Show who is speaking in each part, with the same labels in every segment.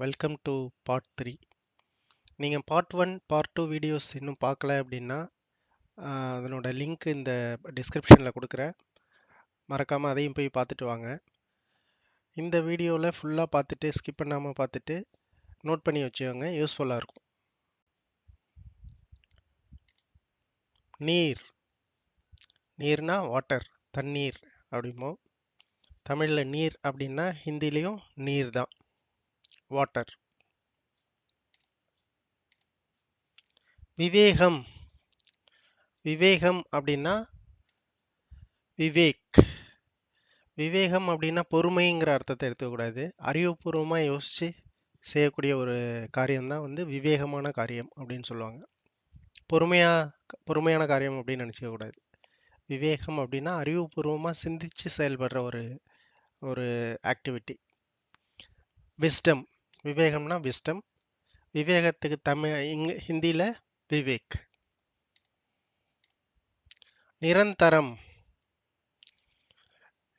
Speaker 1: Welcome to part three நீங்கள் part one part two videos இன்னும் பார்க்கல அப்படின்னா அதனோட லிங்க் இந்த டிஸ்கிரிப்ஷனில் கொடுக்குறேன். மறக்காமல் அதையும் போய் பார்த்துட்டு வாங்க. இந்த வீடியோவில் ஃபுல்லாக பார்த்துட்டு ஸ்கிப் பண்ணாமல் பார்த்துட்டு நோட் பண்ணி வச்சுக்கோங்க யூஸ்ஃபுல்லாக இருக்கும். நீர். நீர்னா வாட்டர் தண்ணீர் அப்படிமோ தமிழில் நீர் அப்படின்னா ஹிந்திலையும் நீர் தான் வாட்டர் விவேகம். விவேகம் அப்படின்னா விவேக். விவேகம் அப்படின்னா பொறுமைங்கிற அர்த்தத்தை எடுத்துக்கூடாது அறிவுபூர்வமாக யோசித்து செய்யக்கூடிய ஒரு காரியம்தான் வந்து விவேகமான காரியம் அப்படின்னு சொல்லுவாங்க. பொறுமையாக பொறுமையான காரியம் அப்படின்னு நினச்சிக்கக்கூடாது. விவேகம் அப்படின்னா அறிவுபூர்வமாக சிந்தித்து செயல்படுற ஒரு ஒரு ஆக்டிவிட்டி விஸ்டம் விவேகம்னா விஸ்டம் விவேகத்துக்கு தமிழ் இங் ஹிந்தியில் விவேக். நிரந்தரம்.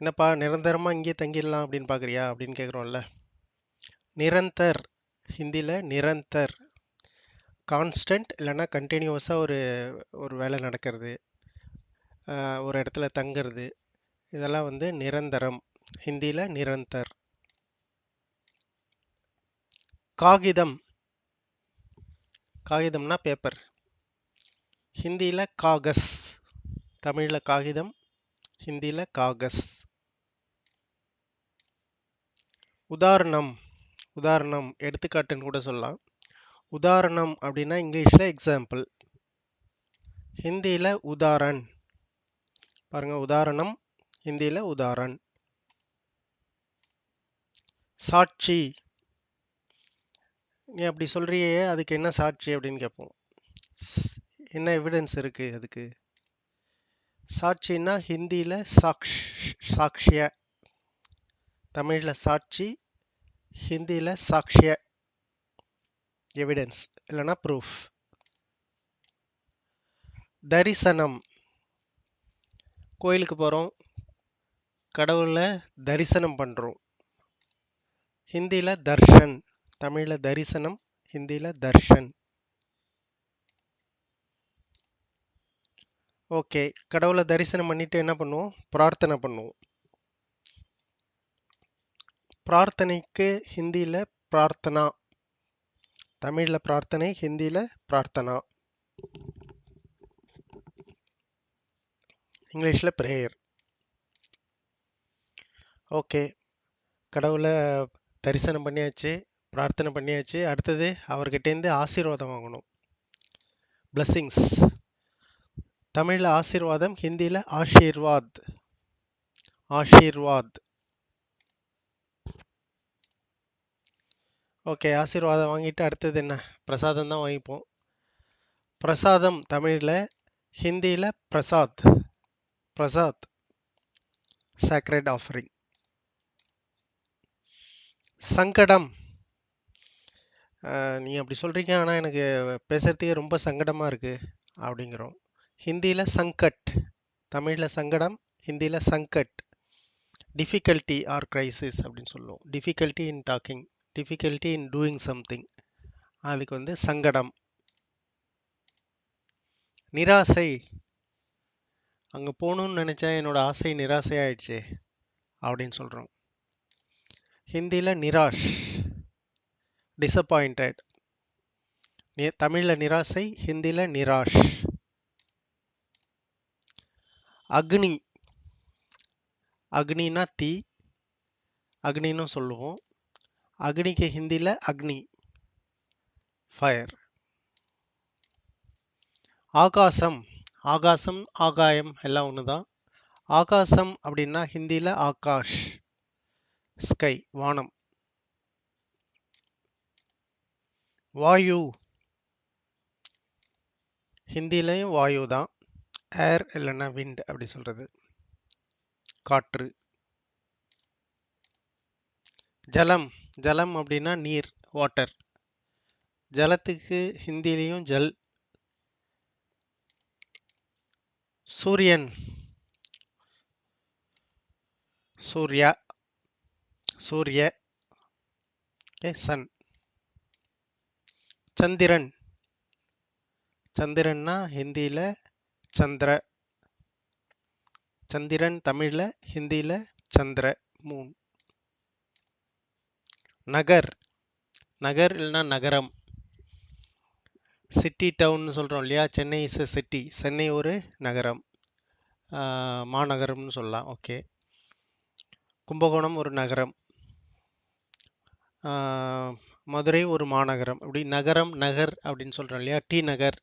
Speaker 1: என்னப்பா நிரந்தரமாக இங்கே தங்கிடலாம் அப்படின்னு பார்க்குறியா அப்படின்னு கேட்குறோம்ல நிரந்தர். ஹிந்தியில் நிரந்தர். கான்ஸ்டன்ட் இல்லைன்னா கண்டினியூஸாக ஒரு ஒரு வேலை நடக்கிறது. ஒரு இடத்துல தங்கிறது. இதெல்லாம் வந்து நிரந்தரம். ஹிந்தியில் நிரந்தர். காகிதம். காகிதம்னா பேப்பர் ஹிந்தியில் காகஸ். தமிழில் காகிதம் ஹிந்தியில் காகஸ். உதாரணம். உதாரணம் எடுத்துக்காட்டுன்னு கூட சொல்லலாம். உதாரணம் அப்படின்னா இங்கிலீஷில் எக்ஸாம்பிள் ஹிந்தியில் உதாரண் பாருங்கள் உதாரணம் ஹிந்தியில் உதாரண் சாட்சி. நீ அப்படி சொல்கிறியே அதுக்கு என்ன சாட்சி அப்படின்னு கேட்போம் என்ன எவிடன்ஸ் இருக்குது அதுக்கு? சாட்சின்னா ஹிந்தியில் சாக்ஷ் சாக்ஷிய. தமிழில் சாட்சி ஹிந்தியில் சாக்ஷிய. எவிடன்ஸ் இல்லைன்னா ப்ரூஃப் தரிசனம். கோயிலுக்கு போகிறோம் கடவுளை தரிசனம் பண்ணுறோம் ஹிந்தியில் தர்ஷன். தமிழில் தரிசனம் ஹிந்தியில் தர்ஷன். ஓகே கடவுளை தரிசனம் பண்ணிட்டு என்ன பண்ணுவோம்? பிரார்த்தனை பண்ணுவோம். பிரார்த்தனைக்கு ஹிந்தியில் பிரார்த்தனா. தமிழில் பிரார்த்தனை ஹிந்தியில் பிரார்த்தனா. இங்கிலீஷில் ப்ரேயர். ஓகே கடவுளை தரிசனம் பண்ணியாச்சு. பிரார்த்தனை பண்ணியாச்சு. அடுத்தது அவர்கிட்டேருந்து ஆசீர்வாதம் வாங்கணும். பிளஸ்ஸிங்ஸ் தமிழில் ஆசீர்வாதம் ஹிந்தியில் ஆஷீர்வாத். ஆஷீர்வாத். ஓகே ஆசீர்வாதம் வாங்கிட்டு அடுத்தது என்ன? பிரசாதம் தான் வாங்கிப்போம். பிரசாதம் தமிழில் ஹிந்தியில் பிரசாத். பிரசாத். Sacred ஆஃபரிங் சங்கடம். நீங்கள் நீ அப்படி சொல்கிறீங்க ஆனால் எனக்கு பேசுகிறதுக்கே ரொம்ப சங்கடமாக இருக்குது அப்படிங்கிறோம். ஹிந்தியில் சங்கட். தமிழில் சங்கடம் ஹிந்தியில் சங்கட். டிஃபிகல்ட்டி ஆர் க்ரைசிஸ் அப்படின்னு சொல்லுவோம். Difficulty in talking difficulty in doing something அதுக்கு வந்து சங்கடம். நிராசை. அங்கே போகணுன்னு நினச்சேன் என்னோட ஆசை நிராசையாயிடுச்சு அப்படின்னு சொல்கிறோம் ஹிந்தியில் நிராஷ். டிசப்பாயிண்டட் நி தமிழில் நிராசை ஹிந்தியில் நிராஷ். அக்னி. அக்னினா தீ. அக்னின்னு சொல்லுவோம். அக்னிக்கு ஹிந்தியில் அக்னி. ஃபயர் ஆகாசம். ஆகாசம் ஆகாயம் எல்லாம் ஒன்று தான் ஆகாசம் அப்படின்னா ஹிந்தியில் ஆகாஷ். ஸ்கை வானம். வாயு. ஹிந்திலையும் வாயு தான். ஏர் இல்லைன்னா விண்ட் அப்படி சொல்கிறது காற்று. ஜலம். ஜலம் அப்படின்னா நீர் வாட்டர் ஜலத்துக்கு ஹிந்திலையும் ஜல். சூரியன். சூர்யா. சூரிய. சன். சந்திரன். சந்திரன்னா ஹிந்தியில் சந்திர. சந்திரன் தமிழில் ஹிந்தியில் சந்திர மூன். நகர். நகர் இல்லைன்னா நகரம். சிட்டி டவுன்னு சொல்கிறோம் இல்லையா? Chennai is a city Chennai ஒரு நகரம். மாநகரம்னு சொல்லலாம். ஓகே கும்பகோணம் ஒரு நகரம். மதுரை ஒரு மாநகரம். இப்படி நகரம் நகர் அப்படின்னு சொல்கிறோம் இல்லையா? T Nagar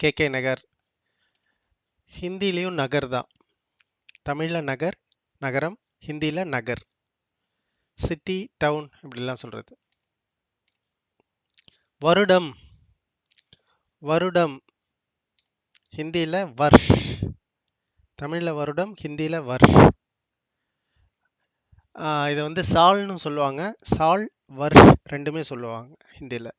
Speaker 1: KK Nagar. ஹிந்திலையும் நகர் தான். தமிழில் நகர் நகரம் ஹிந்தியில் நகர். சிட்டி டவுன் இப்படிலாம் சொல்கிறது வருடம் வருடம். ஹிந்தியில் வர்ஷ். தமிழில் வருடம் ஹிந்தியில் வர்ஷ். இதை வந்து சால்னு சொல்லுவாங்க. சால் வர்ஷ் ரெண்டுமே சொல்லுவாங்க ஹிந்தியில்